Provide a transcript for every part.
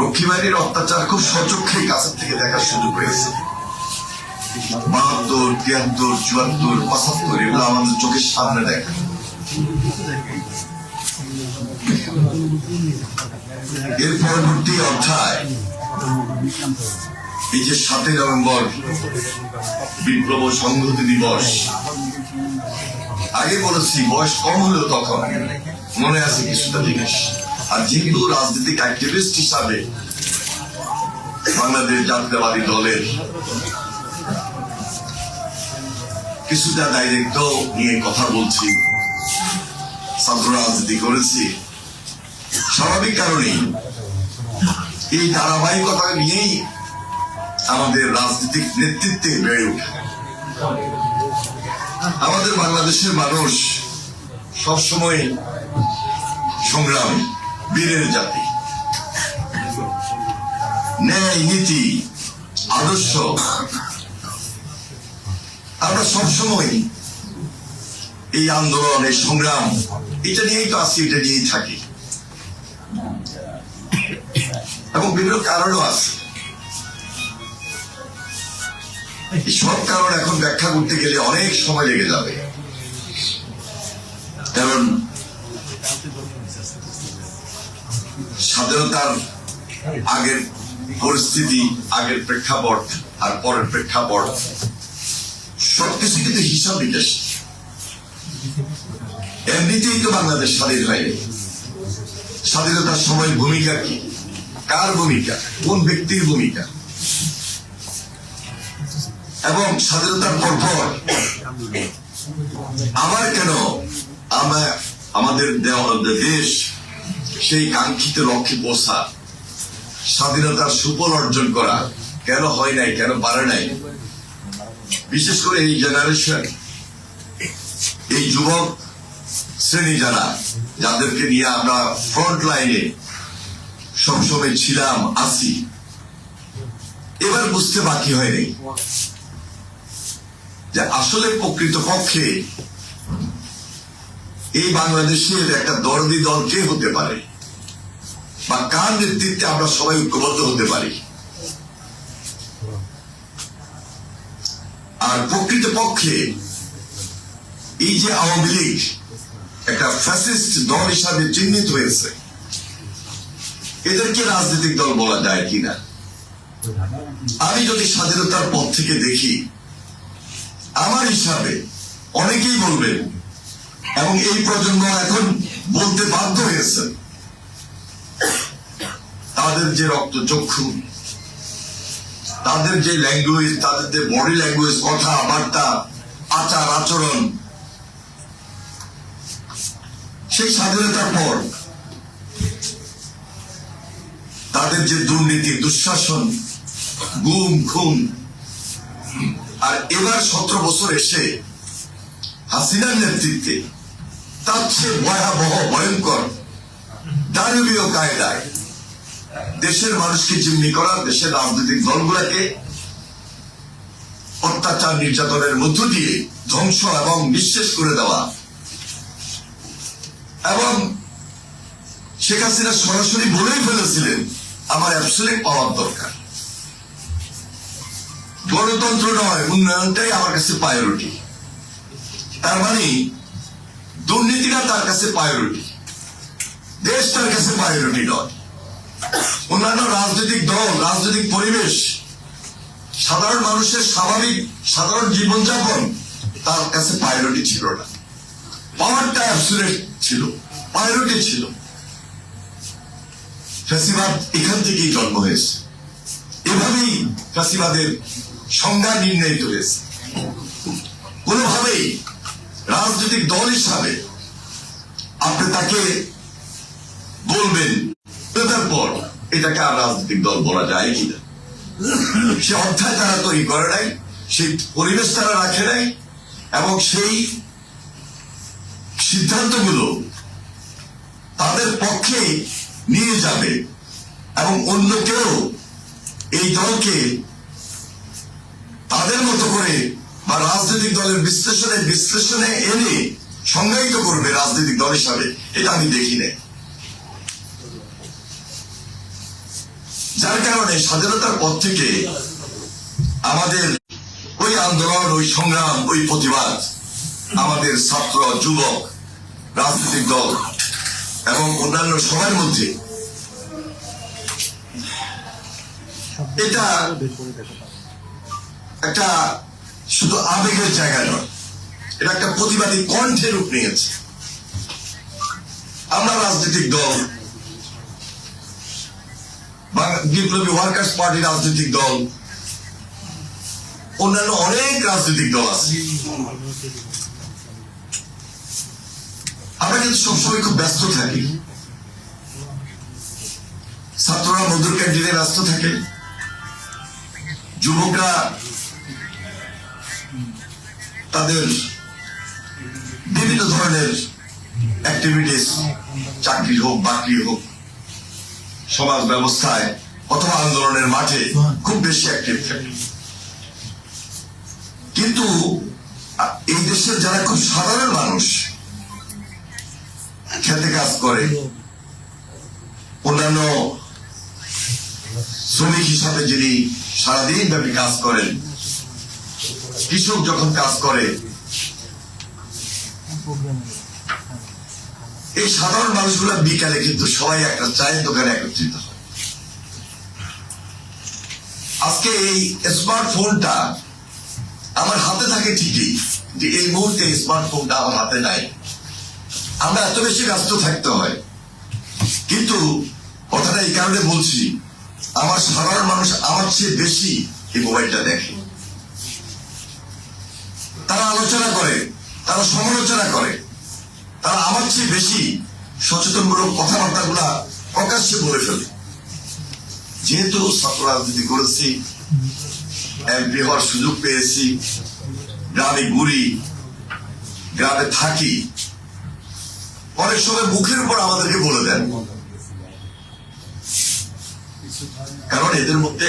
রক্ষীবাড়ির অত্যাচার খুব সচক্ষে কাছের থেকে দেখার সুযোগ হয়েছে বাহাত্তর, তিয়াত্তর, চুয়াত্তর, পঁচাত্তর, এগুলো আমাদের চোখের সামনে দেখা। এর পরবর্তী অধ্যায়, এই যে সাতই নভেম্বর, বিপ্লব সংহতি দিবস। আগে বলেছি, বয়স কম হলেও তখন মনে আছে কিছুটা জিনিস। আর যেহেতু রাজনৈতিক অ্যাক্টিভিস্ট হিসাবে বাংলাদেশ জাতীয়বাদী দলের কিছুটা দায়িত্ব নিয়ে কথা বলছি, ছাত্র রাজনীতি করেছি। স্বাভাবিক কারণেই এই ধারাবাহিকতা নিয়েই আমাদের রাজনৈতিক নেতৃত্বে বেড়ে ওঠে। আমাদের বাংলাদেশের মানুষ সবসময় সংগ্রামী। বীরের জাতি। ন্যায় নীতি, আদর্শ। আমরা সবসময় এই আন্দোলন, এই সংগ্রাম, এটা নিয়েই তো আছি, এটা নিয়েই থাকি। এবং বিভিন্ন কারণও আছে। সব কারণ এখন ব্যাখ্যা করতে গেলে অনেক সময় লেগে যাবে। কারণ স্বাধীনতার আগের পরিস্থিতি, আগের প্রেক্ষাপট আর পরের প্রেক্ষাপট, সবকিছু কিন্তু হিসাব নিকাশ। এমনিতেই তো বাংলাদেশ স্বাধীন হয়নি স্বাধীনতার সময় ভূমিকা কি? কার ভূমিকা? কোন ব্যক্তির ভূমিকা? এবং স্বাধীনতার পর পর আবার কেন আমরা আমাদের দেশ সেই কাঙ্ক্ষিত লক্ষ্যে পৌঁছা স্বাধীনতার সুফল অর্জন করা কেন হয় নাই, কেন পারে নাই? বিশেষ করে এই জেনারেশন এই যুবক শ্রেণি যারা, যাদেরকে নিয়ে আমরা ফ্রন্ট লাইনে সবসময় ছিলাম, আছি, এবার বুঝতে বাকি হয়নি যে আসলে প্রকৃত পক্ষে এই বাংলাদেশের একটা দরদি দল কে হতে পারে? বা কার নেতৃত্বে আমরা সবাই ঐক্যবদ্ধ হতে পারি। আর প্রকৃত পক্ষে এই যে আওয়ামী লীগ একটা ফ্যাসিস্ট দল হিসাবে চিহ্নিত হয়েছে, এদেরকে রাজনৈতিক দল বলা যায় কিনা? আমি যদি স্বাধীনতার পথ থেকে দেখি, আমার হিসাবে অনেকেই বলবেন, এবং এই প্রজন্ম এখন বলতে বাধ্য হয়েছে তাদের যে রক্ত চক্ষু তাদের যে ল্যাঙ্গুয়েজ তাদের যে বডি ল্যাঙ্গুয়েজ কথা বার্তা আচার, আচরণ, সেই স্বাধীনতার পর তাদের যে দুর্নীতি, দুঃশাসন, গুম, খুন, আর এবার সতেরো বছর এসে হাসিনার নেতৃত্বে তার চেয়ে ভয়াবহ, ভয়ঙ্কর, দানবীয় কায়দায় দেশের মানুষকে জিম্মি করা, দেশের রাজনৈতিক দলগুলোকে অত্যাচার নির্যাতনের মধ্য দিয়ে ধ্বংস এবং নিঃশেষ করে দেওয়া। এবং শেখ হাসিনা সরাসরি বলেই ফেলেছিলেন, আমার অ্যাবসুলেট পাওয়ার দরকার। গণতন্ত্র নয়, উন্নয়নটাই আমার কাছে প্রায়োরিটি তার মানে দুর্নীতিটা তার কাছে প্রায়োরিটি দেশ তার কাছে প্রায়োরিটি নয়। অন্যান্য রাজনৈতিক দল, রাজনৈতিক পরিবেশ, সাধারণ মানুষের স্বাভাবিক, সাধারণ জীবনযাপন তার কাছে প্রায়োরিটি ছিল না। পাওয়ারটা অ্যাবসুলেট ছিল প্রায়োরিটি ছিল। ফ্যাসিবাদ এখান থেকেই জন্ম হয়েছে। এভাবেই ফ্যাসিবাদের সংজ্ঞা নির্ণয়িত হয়েছে। কোনোভাবেই রাজনৈতিক দল হিসাবে আপনি তাকে বলবেন পর এটাকে আর রাজনৈতিক দল বলা যায় কিনা সে অধ্যায় তারা তৈরি করে নাই, সেই পরিবেশ তারা রাখে নাই, এবং সেই সিদ্ধান্তগুলো তাদের পক্ষে নিয়ে যাবে, এবং অন্য কেউ এই দলকে তাদের মতো করে বা রাজনৈতিক দলের বিশ্লেষণে বিশ্লেষণে এনে সংজ্ঞায়িত করবে রাজনৈতিক দল হিসাবে, এটা আমি দেখি নাই। যার কারণে স্বাধীনতার পর থেকে আমাদের ওই আন্দোলন, ওই সংগ্রাম, ওই প্রতিবাদ আমাদের ছাত্র, যুবক, রাজনৈতিক দল এবং অন্যান্য সবার মধ্যে। এটা একটা শুধু আবেগের জায়গা নয়, এটা একটা প্রতিবাদী কণ্ঠের রূপ নিয়েছে। আমরা রাজনৈতিক দল বিপ্লবী ওয়ার্কার্স পার্টি রাজনৈতিক দল। অন্যান্য অনেক রাজনৈতিক দল আছে। আমরা কিন্তু সবসময় খুব ব্যস্ত থাকি। ছাত্ররা মধুর ক্যান্টিনে ব্যস্ত থাকে। যুবকরা তাদের বিভিন্ন ধরনের অ্যাক্টিভিটিস চাকরি হোক, বাকরি হোক সমাজ ব্যবস্থায় অথবা আন্দোলনের মাঠে খুব বেশি অ্যাক্টিভ থাকে। কিন্তু এই দেশের যারা খুব সাধারণ মানুষ, খেতে কাজ করে, অন্যান্য শ্রমিক হিসাবে যিনি সারাদিন ব্যাপী কাজ করেন, কৃষক যখন কাজ করে এই সাধারণ মানুষগুলা বিকালে কিন্তু সবাই একটা চায়ের দোকানে একত্রিত। আজকে এই স্মার্টফোনটা আমার হাতে থাকে ঠিকই, যে এই মুহূর্তে স্মার্টফোনটা আমার হাতে নাই। আমরা এত বেশি ব্যস্ত থাকতে হয়। কিন্তু কথাটা এই কারণে বলছি, আমার সাধারণ মানুষ আমার চেয়ে বেশি এই মোবাইলটা দেখে। তারা আলোচনা করে, তারা সমালোচনা করে। তারা আমার চেয়ে বেশি সচেতনমূলক কথাবার্তা গুলা প্রকাশ্যে বলে ফেলে। যেহেতু ছাত্র রাজনীতি করেছি এমপি হওয়ার সুযোগ পেয়েছি, গ্রামে ঘুরি, গ্রামে থাকি অনেক সময় মুখের উপর আমাদেরকে বলে দেন। কারণ এদের মধ্যে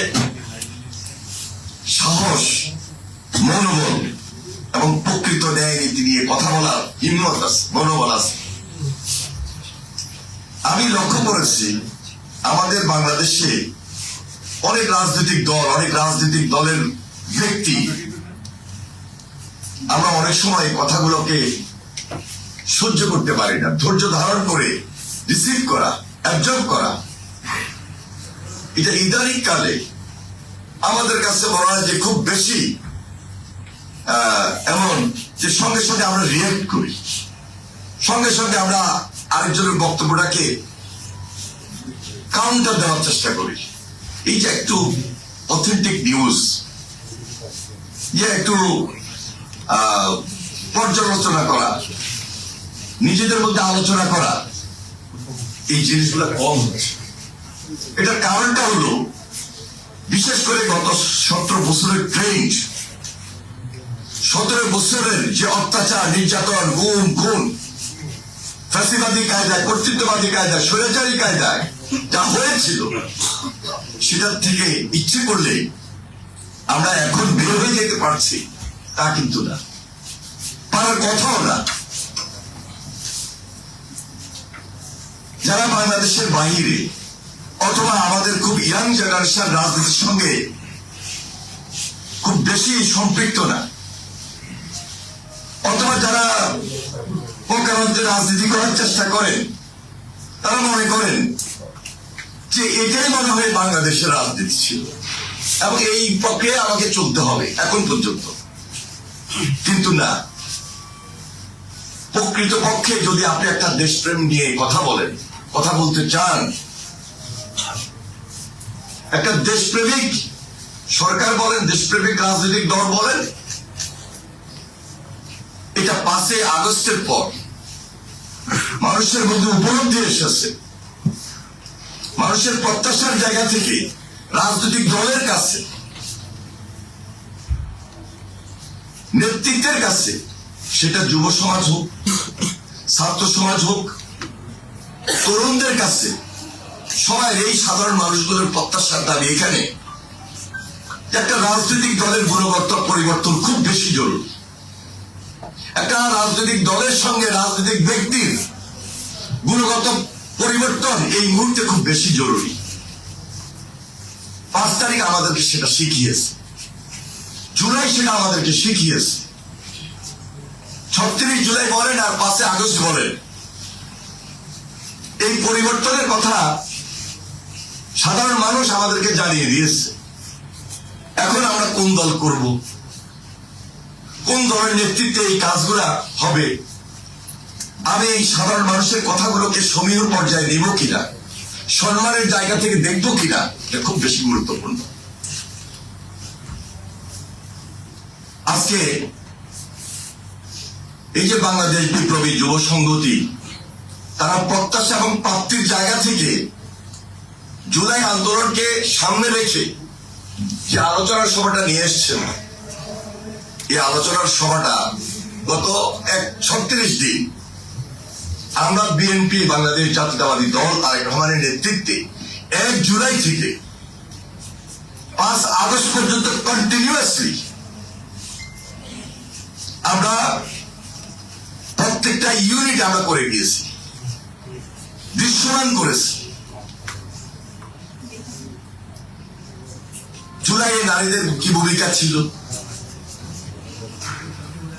সাহস, মনোবল এবং প্রকৃত ন্যায় নীতি নিয়ে কথা বলার হিম্মত আছে, মনোবল আছে। আমি লক্ষ্য করেছি, আমাদের বাংলাদেশে অনেক রাজনৈতিক দল, অনেক রাজনৈতিক দলের ব্যক্তি, আমরা অনেক সময় কথাগুলোকে সহ্য করতে পারি না, ধৈর্য ধারণ করে রিসিভ করা, অ্যাবজর্ব করা। এটা ইদানিং কালে আমাদের কাছে বলা হয় যে খুব বেশি এমন যে সঙ্গে সঙ্গে আমরা রিয়েক্ট করি। সঙ্গে সঙ্গে আমরা আরেকজনের বক্তব্যটাকে কাউন্টার দেওয়ার চেষ্টা করি। এই যে একটু অথেন্টিক নিউজ যে একটু পর্যালোচনা করা, নিজেদের মধ্যে আলোচনা করা, এই জিনিসগুলো কম হচ্ছে। এটার কারণটা হলো, বিশেষ করে গত সতেরো বছরের ট্রেন্ড সতেরো বছরের যে অত্যাচার, নির্যাতন, গুম, খুন, ফ্যাসিবাদী কায়দায়, কর্তৃত্ববাদী কায়দায়, স্বৈরাচারী কায়দায় যা হয়েছিল, সেটার থেকে ইচ্ছে করলে আমরা এখন বের হয়ে যেতে পারছি, তা কিন্তু না। পারার কথাও না। যারা বাংলাদেশের বাহিরে অথবা আমাদের খুব ইয়াং জেনারেশন রাজনীতির সঙ্গে খুব বেশি সম্পৃক্ত না অথবা যারা প্রকারান্তে রাজনীতি করার চেষ্টা করেন তারা মনে করেন যে এটাই মনে হয় বাংলাদেশের রাজনীতি ছিল। এবং এই প্রক্রিয়া আমাকে চলতে হবে এখন পর্যন্ত। কিন্তু না। প্রকৃত পক্ষে যদি আপনি একটা দেশপ্রেম নিয়ে কথা বলেন, কথা বলতে চান, একটা দেশপ্রেমিক সরকার বলেন, দেশপ্রেমিক রাজনৈতিক দল বলেন এটা পাঁচই আগস্টের পর। মানুষের মধ্যে উপলব্ধি এসেছে। মানুষের প্রত্যাশার জায়গা থেকে রাজনৈতিক দলের কাছে, নেতৃত্বের কাছে সেটা যুব সমাজ হোক, ছাত্র সমাজ হোক, তরুণদের কাছে সবাই এই সাধারণ মানুষগুলোর প্রত্যাশার দাবি এখানে। একটা রাজনৈতিক দলের গুণগত পরিবর্তন খুব বেশি জরুরি। একটা রাজনৈতিক দলের সঙ্গে রাজনৈতিক ব্যক্তির গুণগত পরিবর্তন এই মুহূর্তে খুব বেশি জরুরি। পাঁচ তারিখ আমাদেরকে সেটা শিখিয়েছে। জুলাই সেটা আমাদেরকে শিখিয়েছে। ছত্রিশ জুলাই বলেন আর পাঁচে আগস্ট বলেন। এই পরিবর্তনের কথা সাধারণ মানুষ আমাদেরকে জানিয়ে দিয়েছে। এখন আমরা কোন দল করব? কোন দলের নেতৃত্বে এই কাজগুলা হবে? আমি এই সাধারণ মানুষের কথাগুলোকে সমীহ পর্যায়ে নিব কিনা? সম্মানের জায়গা থেকে দেখব কিনা? এটা খুব বেশি গুরুত্বপূর্ণ। আজকে এই যে বাংলাদেশ বিপ্লবী যুব সংগতি তারা প্রত্যাশা এবং প্রাপ্তির জায়গা থেকে জুলাই আন্দোলনকে সামনে রেখে যে আলোচনার সভাটা নিয়ে এসছেন এই আলোচনার সভাটা গত এক ছত্রিশ দিন আমরা বিএনপি, বাংলাদেশ জাতীয়তাবাদী দল তারেক রহমানের নেতৃত্বে এক জুলাই থেকে পাঁচ আগস্ট পর্যন্ত কন্টিনিউয়াসলি আমরা প্রত্যেকটা ইউনিট আমরা করে গিয়েছি দৃশ্যমান করেছি। জুলাইয়ে নারীদের কি ভূমিকা ছিল?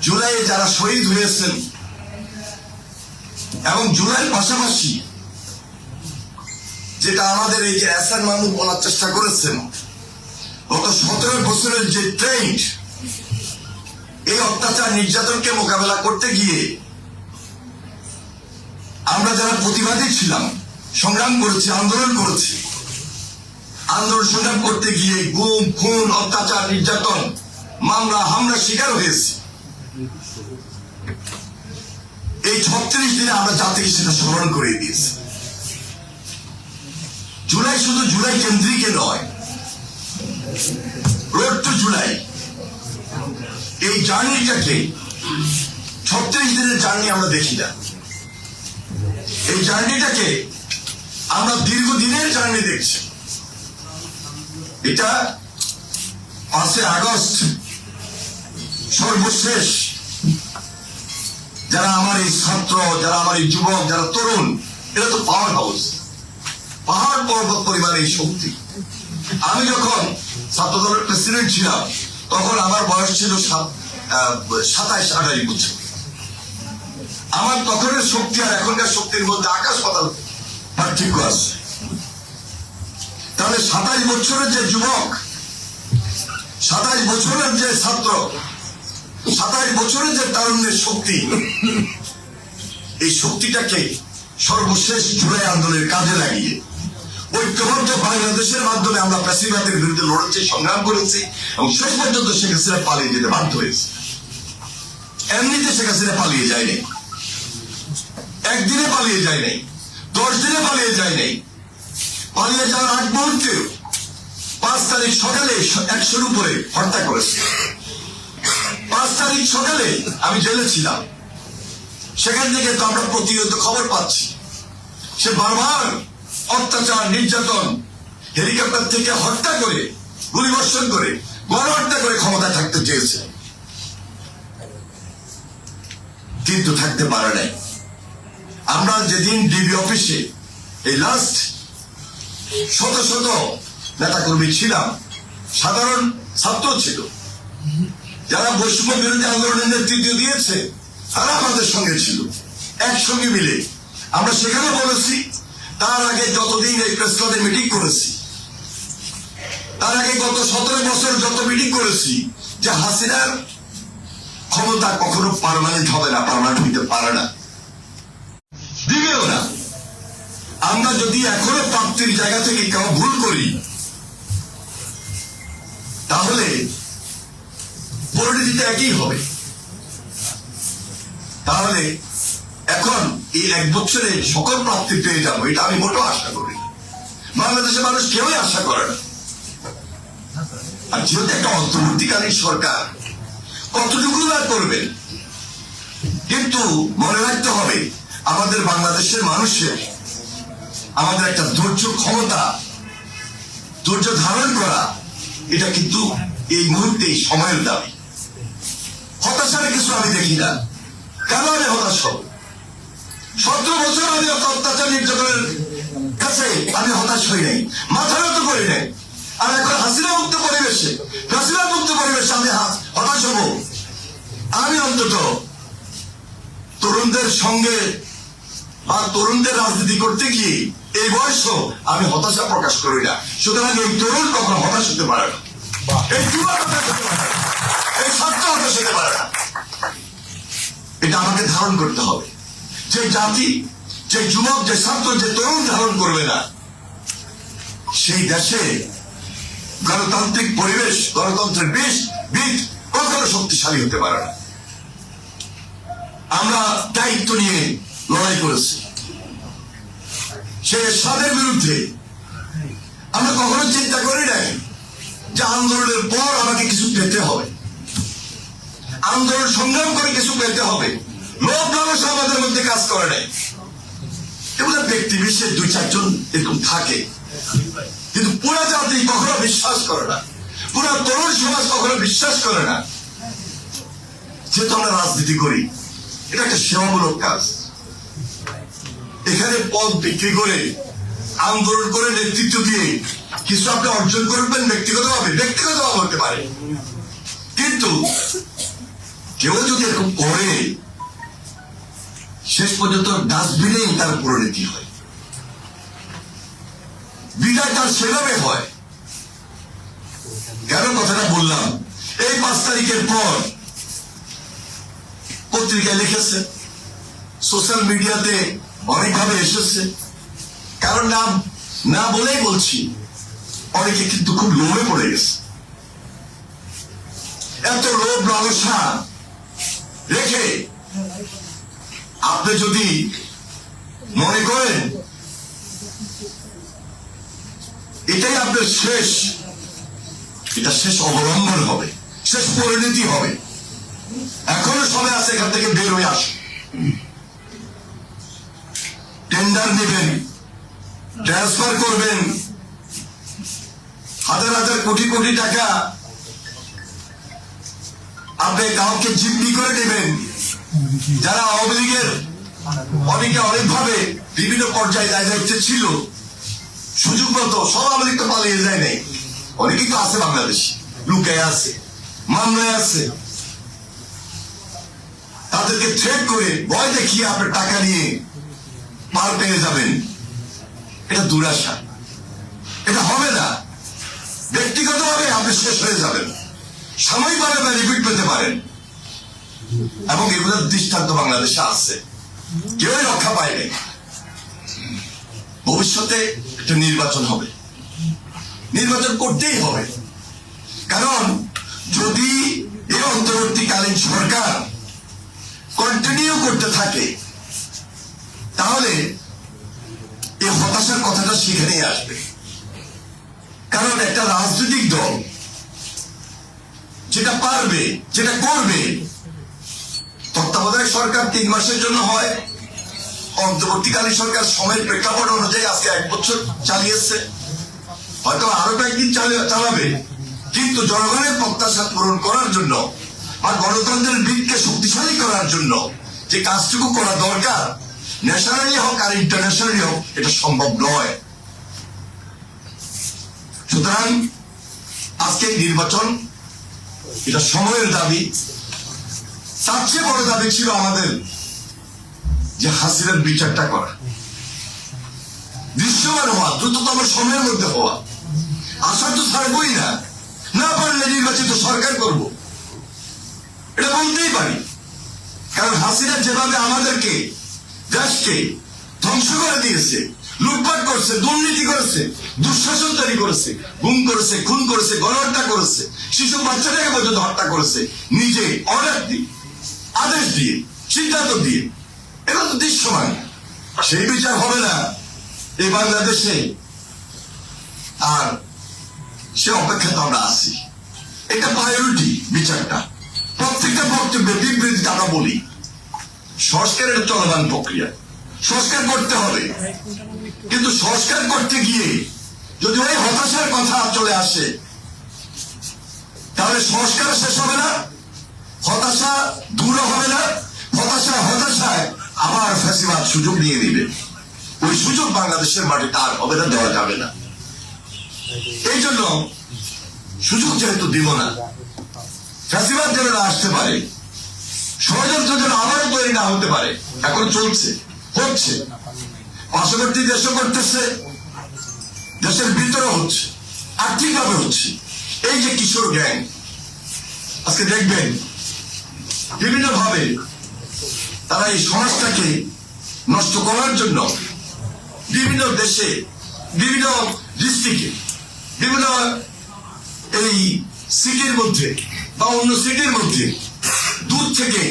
জুলাইয়ে যারা শহীদ হয়েছেন, এবং জুলাইয়ের পাশাপাশি যেটা আমাদের এই যে এসান মাহমুদ বলার চেষ্টা করেছেন, গত সতেরো বছরের যে ট্রেন্ড এই অত্যাচার নির্যাতনকে মোকাবেলা করতে গিয়ে আমরা যারা প্রতিবাদী ছিলাম, সংগ্রাম করেছি, আন্দোলন করেছি, আন্দোলন সংগ্রাম করতে গিয়ে গুম, খুন, অত্যাচার, নির্যাতন, মামলা হামলা শিকার হয়েছি। এই ছত্রিশ দিনে আমরা জাতিকে সেটা স্মরণ করে দিয়েছি। জুলাই শুধু জুলাই কেন্দ্রিকে নয়, রোড টু জুলাই। এই জার্নিটাকে ছত্রিশ দিনের জার্নি আমরা দেখি না। এই জার্নিটাকে আমরা দীর্ঘদিনের জার্নি দেখছি। এটা পাঁচই আগস্ট সর্বশেষ যারা আমার এই ছাত্র, যারা আমার এই যুবক, যারা তরুণ এটা তো পাওয়ার হাউস। পাহাড় পর্বত পরিমাণ এই শক্তি। আমি যখন ছাত্র দলের প্রেসিডেন্ট ছিলাম, তখন আমার বয়স ছিল সাতাইশ, আঠাশ বছর। আমার তখনের শক্তি আর এখনকার শক্তির মধ্যে আকাশ পাতাল পার্থক্য আছে। তাহলে সাতাইশ বছরের যে যুবক, সাতাইশ বছরের যে ছাত্র সাতাইশ বছরের যে তারুণ্যের শক্তি, এই শক্তিটাকে সর্বশেষ জুলাই আন্দোলনের কাজে লাগিয়ে ঐক্যবদ্ধ বাংলাদেশের মাধ্যমে আমরা প্যাসিবাদের বিরুদ্ধে লড়েছি সংগ্রাম করেছি এবং শেষ পর্যন্ত শেখ হাসিনা পালিয়ে যেতে বাধ্য হয়েছে। এমনিতে শেখ হাসিনা পালিয়ে যায়নি একদিনে পালিয়ে যায় নাই। দশ দিনে পালিয়ে যায় নাই। পালিয়ে যাওয়ার আগ মুহূর্তে পাঁচ তারিখ সকালে একশোর উপরে হত্যা করেছে। তারিখ সকালে আমি জেলে ছিলাম। সেখান থেকে তো আমরা প্রতিনিয়ত খবর পাচ্ছি। সে বারবার অত্যাচার, নির্যাতন, হেলিকপ্টার থেকে হত্যা করে, গুলিবর্ষণ করে গণহত্যা করে ক্ষমতা থাকতে চেয়েছে। কিন্তু থাকতে পারে নাই। আমরা যেদিন ডিবি অফিসে এই লাস্ট শত শত নেতাকর্মী ছিলাম, সাধারণ ছাত্র ছিল। যারা বৈষম্য বিরোধী আন্দোলনের নেতৃত্ব দিয়েছে, তারা আমাদের সঙ্গে ছিল, একসঙ্গে মিলে। আমরা সেখানে বলেছি, তার আগে যতদিন এই প্রেস ক্লাবে মিটিং করেছি, তার আগে গত সতেরো বছর যত মিটিং করেছি, যে হাসিনার ক্ষমতা কখনো পারমানেন্ট হবে না পারমানেন্ট হইতে পারে না। দিবেও না। আমরা যদি এখনও প্রাপ্তির জায়গা থেকে কেউ ভুল করি, তাহলে পরিণতিটা একই হবে। তাহলে এখন এই এক বছরে সকল প্রাপ্তি পেয়ে যাব, এটা আমি মোটেও আশা করি বাংলাদেশের মানুষ কেউই আশা করে না। আর যেহেতু একটা অন্তর্বর্তীকালীন সরকার কতটুকু না করবেন? কিন্তু মনে রাখতে হবে, আমাদের বাংলাদেশের মানুষের আমাদের একটা ধৈর্য ক্ষমতা, ধৈর্য ধারণ করা, এটা কিন্তু এই মুহূর্তে সময়ের দাবি। হতাশার কিছু আমি দেখি না। কেন আমি হতাশ হব। সতেরো বছর আমি অত অত্যাচার নির্যাতনের কাছে আমি হতাশ হই নাই। মাথা নত করি নাই। আর এখন হাসিনা মুক্ত পরিবেশে হাসিনা মুক্ত পরিবেশে আমি হতাশ হব। আমি অন্তত তরুণদের সঙ্গে বা তরুণদের রাজনীতি করতে গিয়ে এই বয়স আমি হতাশা প্রকাশ করি না। সুতরাং এই তরুণ কখনো হতাশ হতে পারে না। এই যুবক হতাশ হতে পারে না। এই হতাশ হতে পারে না। এটা আমাকে ধারণ করতে হবে। যে জাতি, যে যুবক, যে ছাত্র, যে তরুণ ধারণ করবে না, সেই দেশে গণতান্ত্রিক পরিবেশ, গণতন্ত্রের বেশ বীজ কখনো শক্তিশালী হতে পারে না। আমরা দায়িত্ব নিয়ে লড়াই করেছি। সে স্বাদের বিরুদ্ধে আমরা কখনো চিন্তা করি নাই যে আন্দোলনের পর আমাকে কিছু পেতে হবে। আন্দোলন সংগ্রাম করে কিছু পেতে হবে। লোক লালসা আমাদের মধ্যে কাজ করে নাই। এগুলো ব্যক্তি বিশেষ দুই, চারজন এরকম থাকে। কিন্তু পুরা জাতি কখনো বিশ্বাস করে না। পুরা তরুণ সমাজ কখনো বিশ্বাস করে না। যেহেতু আমরা রাজনীতি করি, এটা একটা সেবামূলক কাজ। এখানে পদ বিক্রি করে আন্দোলন করে নেতৃত্ব দিয়ে কিছু আপনি অর্জন করবেন ব্যক্তিগত ব্যক্তিগতভাবে ব্যক্তিগতভাবে হতে পারে। কিন্তু কেউ যদি এরকম করে, শেষ পর্যন্ত ডাস্টবিনেই তার পরিণতি হয়। বিদায় তার সেভাবে হয়। কেন কথাটা বললাম? এই পাঁচ তারিখের পর পত্রিকায় লিখেছে, সোশ্যাল মিডিয়াতে অনেকভাবে এসেছে। কারণ নাম না বলেই বলছি, অনেকে কিন্তু খুব লোভে পড়ে গেছে। এত লোভ, লালসা রেখে, আপনি যদি মনে করেন, এটাই আপনার শেষ, এটা শেষ অবলম্বন হবে, শেষ পরিণতি হবে। এখনও সময় আছে এখান থেকে বের হয়ে আসুন। টেন্ডার নেবেন, ট্রান্সফার করবেন। হাজার হাজার কোটি কোটি টাকা আপনি কাউকে জিম্মি করে নেবেন। যারা আওয়ামী লীগের অনেকে অনেকভাবে বিভিন্ন পর্যায়ে দায় দায়িত্বে ছিল সুযোগ মতো সব আওয়ামী লীগ তো পালিয়ে যায় নাই। অনেকেই তো আছে বাংলাদেশ, লুকায় আছে, মামলায় আছে। তাদেরকে থ্রেট করে ভয় দেখিয়ে আপনার টাকা নিয়ে পার পেয়ে যাবেন। এটা দুরাশা। এটা হবে না। ব্যক্তিগতভাবে আপনি শেষ হয়ে যাবেন। সাময়িকভাবে আপনি রিপিট পেতে পারেন। এবং এগুলোর দৃষ্টান্ত বাংলাদেশে আছে। কেউই রক্ষা পায়নি ভবিষ্যতে একটা নির্বাচন হবে। নির্বাচন করতেই হবে। কারণ যদি এই অন্তর্বর্তীকালীন সরকার কন্টিনিউ করতে থাকে, তাহলে এই হতাশার কথাটা সেখানেই আসবে। কারণ একটা রাজনৈতিক দল যেটা পারবে, যেটা করবে। তত্ত্বাবধায়ক সরকার তিন মাসের জন্য হয়। অন্তর্বর্তীকালীন সরকার সময়ের প্রেক্ষাপট অনুযায়ী আজকে এক বছর চালিয়েছে হয়তো আরও কয়েকদিন চালাবে। কিন্তু জনগণের প্রত্যাশা পূরণ করার জন্য আর গণতন্ত্রের ভিতকে শক্তিশালী করার জন্য যে কাজটুকু করা দরকার, ন্যাশনালি হোক আর ইন্টারন্যাশনালি হোক, এটা সম্ভব নয়। সুতরাং আজকে নির্বাচন এটা সময়ের দাবি। তার চেয়ে বড় দাবি ছিল আমাদের যে হাসিনার বিচারটা করা। দৃশ্যমান হওয়া, দ্রুততম সময়ের মধ্যে হওয়া। আশা তো ছাড়বই না। না পারলে নির্বাচিত সরকার করব। এটা বলতেই পারি। কারণ হাসিনা যেভাবে আমাদেরকে, দেশকে ধ্বংস করে দিয়েছে লুটপাট করছে, দুর্নীতি করেছে, দুঃশাসন তৈরি করেছে, গুম করেছে, খুন করেছে, গণহত্যা করেছে, শিশু বাচ্চাটাকে পর্যন্ত হত্যা করেছে, নিজে অর্ডার দিয়ে, আদেশ দিয়ে, সিদ্ধান্ত দিয়ে। এটা তো দৃশ্যমান। সেই বিচার হবে না এই বাংলাদেশে। আর সে অপেক্ষা তো আমরা আছি। এটা প্রায়োরিটি বিচারটা। প্রত্যেকটা বক্তব্যে বিবৃতিতে আমরা বলি, সংস্কারের চলমান প্রক্রিয়া। সংস্কার করতে হবে। কিন্তু সংস্কার করতে গিয়ে যদি ওই হতাশার কথা চলে আসে, তাহলে সংস্কার শেষ হবে না, হতাশা দূর হবে না, হতাশা হতাশায় আবার ফ্যাসিবাদ সুযোগ নিয়ে নিবে। ওই সুযোগ বাংলাদেশের মাটিতে আর হবে না, দেওয়া যাবে না। এই জন্য সুযোগ যেহেতু দিব না, ফ্যাসিবাদ যেন না আসতে পারে, ষড়যন্ত্র যেন আবারও তৈরি না হতে পারে, এখন চলছে, হচ্ছে। পার্শ্ববর্তী দেশও করতেছে, দেশের ভিতরে হচ্ছে, আর্থিকভাবে হচ্ছে। এই যে কিশোর গ্যাং, আজকে দেখবেন বিভিন্ন ভাবে তারা এই সমাজটাকে নষ্ট করার জন্য বিভিন্ন দেশে, বিভিন্ন ডিস্ট্রিক্টে বিভিন্ন এই সিটির মধ্যে বা অন্য সিটির মধ্যে দূর থেকে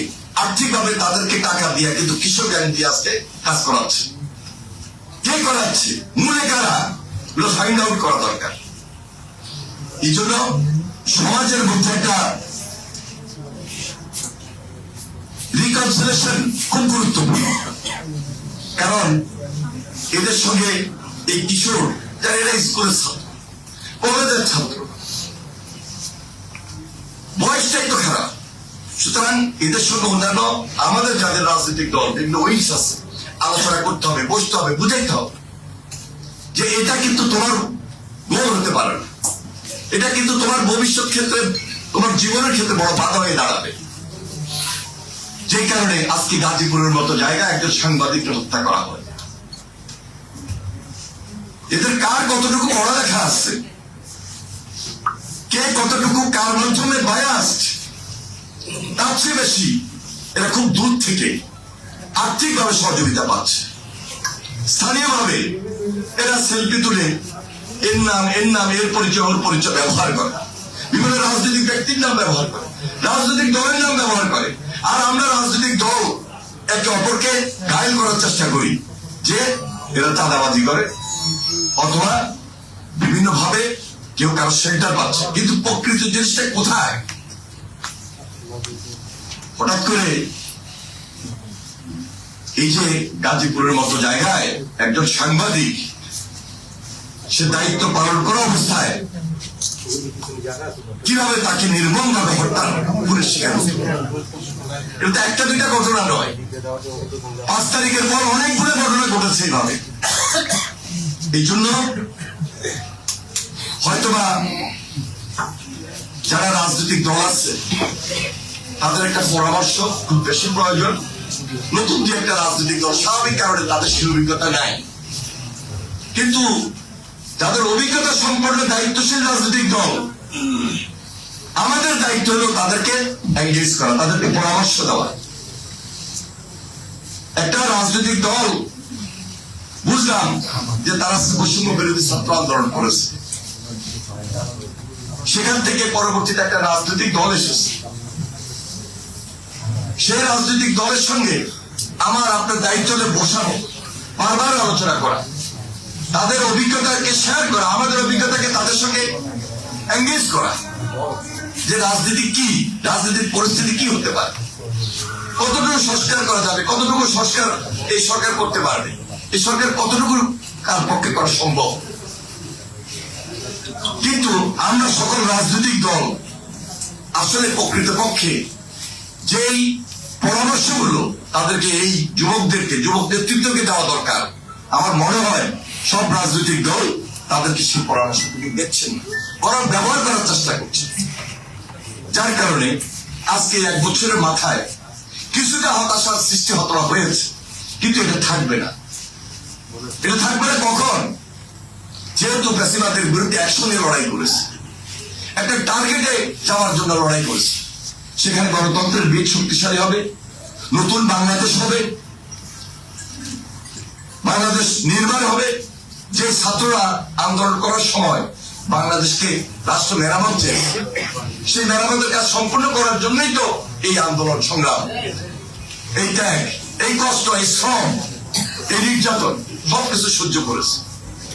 আর্থিকভাবে তাদেরকে টাকা দিয়ে কিন্তু কিশোর গ্যাং দিয়ে আজকে কাজ করাচ্ছে। কে করাচ্ছে মূলে কারা, এগুলো ফাইন্ড আউট করা দরকার। এই জন্য সমাজের মধ্যে একটা রিকনসিলেশন খুব গুরুত্বপূর্ণ। কারণ এদের সঙ্গে এই কিশোর, যারা এরা স্কুলের ছাত্র, কলেজের ছাত্র বয়সটা একটু খারাপ। সুতরাং এদের সঙ্গে অন্যান্য আমাদের যাদের রাজনৈতিক দল, বিভিন্ন উইংস আছে আলোচনা করতে হবে, বসতে হবে, বুঝাইতে হবে যে এটা কিন্তু তোমার গোল হতে পারে না। এটা কিন্তু তোমার ভবিষ্যৎ ক্ষেত্রে, তোমার জীবনের ক্ষেত্রে বড় বাধা হয়ে দাঁড়াবে। যে কারণে আজকে গাজীপুরের মতো জায়গায় একজন সাংবাদিককে হত্যা করা হয়। এদের কার কতটুকু পড়ালেখা আছে? কে কতটুকু কার মাধ্যমে বায়াস তার চেয়ে বেশি এরা খুব দূর থেকে আর্থিকভাবে সহযোগিতা পাচ্ছে। স্থানীয়ভাবে এরা সেলফি তুলে এর নাম এর নাম, এর পরিচয়, ওর পরিচয় ব্যবহার করে। বিভিন্ন রাজনৈতিক ব্যক্তির নাম ব্যবহার করে। রাজনৈতিক দলের নাম ব্যবহার করে। আর আমরা রাজনৈতিক দল একে অপরকে ঘায়ল করার চেষ্টা করি যে এরা চাঁদাবাজি করে অথবা বিভিন্ন ভাবে কেউ কারও সেন্টার পাচ্ছে। কিন্তু প্রকৃত জিনিসটা কোথায়? হঠাৎ করে এই যে গাজীপুরের মতো জায়গায় একজন সাংবাদিক, সে দায়িত্ব পালন করা অবস্থায় কীভাবে তাকে নির্মম ভাবে হত্যা পুলিশ এটা একটা দুইটা ঘটনা নয়। পাঁচ তারিখের পর অনেকগুলো ঘটনা ঘটেছে এইভাবে। এই জন্য হয়তোবা যারা রাজনৈতিক দল আছে, তাদের একটা পরামর্শ খুব বেশি প্রয়োজন। নতুন যে একটা রাজনৈতিক দল, স্বাভাবিক কারণে তাদের সে অভিজ্ঞতা নাই। কিন্তু যাদের অভিজ্ঞতা সম্পন্ন দায়িত্বশীল রাজনৈতিক দল, আমাদের দায়িত্ব হলো তাদেরকে এঙ্গেজ করা, তাদেরকে পরামর্শ দেওয়া। একটা রাজনৈতিক দল, বুঝলাম যে তারা পশ্চিমবঙ্গ বিরোধী ছাত্র আন্দোলন করেছে। সেখান থেকে পরবর্তীতে একটা রাজনৈতিক দল এসেছে। সেই রাজনৈতিক দলের সঙ্গে আমার আপনার দায়িত্ব হলে বসানো, বারবার আলোচনা করা, তাদের অভিজ্ঞতাকে শেয়ার করা, আমাদের অভিজ্ঞতাকে তাদের সঙ্গে এঙ্গেজ করা, যে রাজনীতি কি রাজনীতির পরিস্থিতি কি হতে পারে, কতটুকু সংস্কার করা যাবে, কতটুকু সংস্কার এই সরকার করতে পারবে, এই সরকার কতটুকু কার পক্ষে করা সম্ভব? কিন্তু আমরা সকল রাজনৈতিক দল আসলে প্রকৃতপক্ষে যেই পরামর্শগুলো তাদেরকে এই যুবকদেরকে, যুবক নেতৃত্বকে দেওয়া দরকার। আমার মনে হয় সব রাজনৈতিক দল তাদেরকে সেই পরামর্শগুলি দিচ্ছেন না। বরং ব্যবহার করার চেষ্টা করছে। যার কারণে আজকে এক বছরের মাথায় কিছুটা হতাশার সৃষ্টি হতরা হয়েছে, কিন্তু এটা থাকবে না। এটা থাকবে না কখন? যেহেতু বেসিমাদের বিরুদ্ধে একসঙ্গে লড়াই করেছে। একটা টার্গেটে যাওয়ার জন্য লড়াই করেছে। সেখানে গণতন্ত্রের বীজ শক্তিশালী হবে, নতুন বাংলাদেশ হবে, বাংলাদেশ নির্মাণ হবে। যে ছাত্ররা আন্দোলন করার সময় বাংলাদেশকে রাষ্ট্র মেরামত চেয়ে সেই মেরামতের কাজ সম্পূর্ণ করার জন্যই তো এই আন্দোলন সংগ্রাম। এই ত্যাগ এই কষ্ট, এই শ্রম, এই নির্যাতন সবকিছু সহ্য করেছে।